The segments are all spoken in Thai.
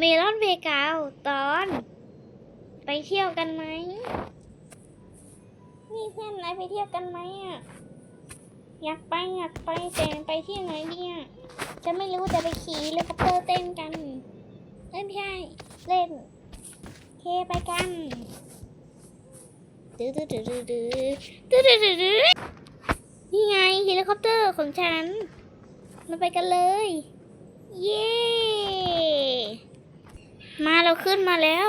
เมลอนเวกาวตอน ไปเที่ยวกันไหม นี่เพื่อนนายไปเที่ยวกันไหมอะ อยากไปอยากไปแต่ไปที่ไหนเนี่ยฉันไม่รู้จะไปขี่เฮลิคอปเตอร์เต้นกันเล่นไม่ใช่เล่น เคไปกันดื้อดื้อดื้อดื้อดื้อดื้อดื้อดื้อนี่ไงเฮลิคอปเตอร์ของฉัน มาไปกันเลย เย้ เราขึ้นมาแล้ว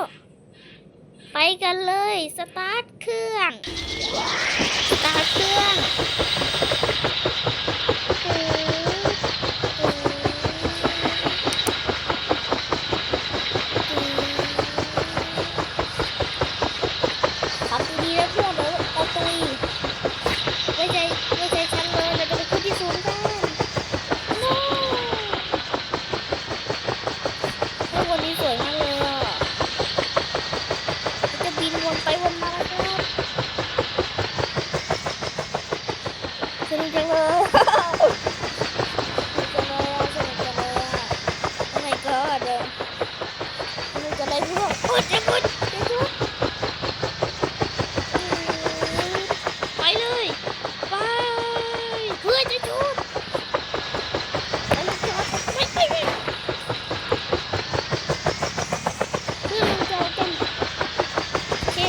ไปกันเลย สตาร์ทเครื่อง สตาร์ทเครื่องตื้อตื้อขับดีๆนะเพื่อนเดี๋ยวเอาตุยไว้ใจไว้ใจฉันเลยเราจะไปขึ้นที่สูงกัน no เฮ้ยวันนี้สวยมากเลยอะมันจะบินวนไปวนมาแล้วครับสนุก จังเลยสนุกจังเลยอะสนุกจังเลยอะ Oh my god อะสนุกจังเลยพวกโอ๊ยเจ็บปวดเจ็บปวดไปเลยไปเพื่อจะจูบไปเลยครับไปไปไป เพื่อนเราเจอกันโอเค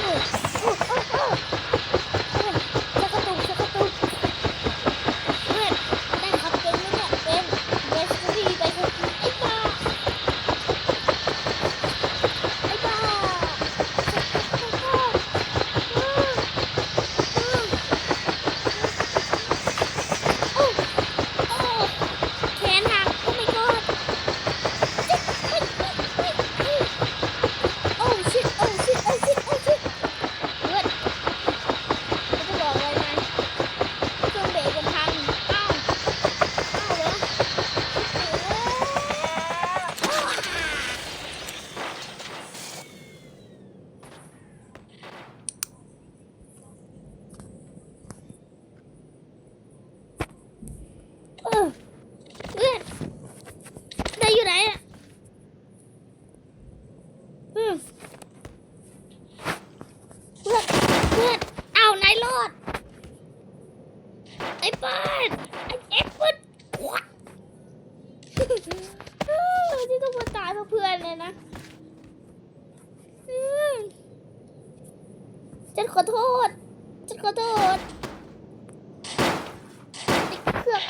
โอ้โอ้โอ้โอ้โอ้ชักกระตุกชักกระตุกเพื่อนได้ขับเป็นไหมเนี่ยเป็นเวสตี้ไปขับขี่ไอ้บ้าไอ้บ้าชักกระตุกอืมอืมโอ้โอ้ แขนหักโอ้ my god โอ้ชิตโอ้ชิตโอ้ชิตโอ้ชิตเลือดเขาจะบอกอะไรไหมเครื่องเบรกมันพังอ้าวอ้าวเหรอเออเลือดได้อยู่ไหนอะอืมเลือดเลือดเอาไหนรอด ไอ้บ้านไอ้เอ็กซ์มันวัดที่ต้องมาตายเพราะเพื่อนเลยนะฉันขอโทษ ฉันขอโทษติดเครื่อง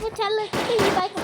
พวกฉันเลยไม่มีใบขับ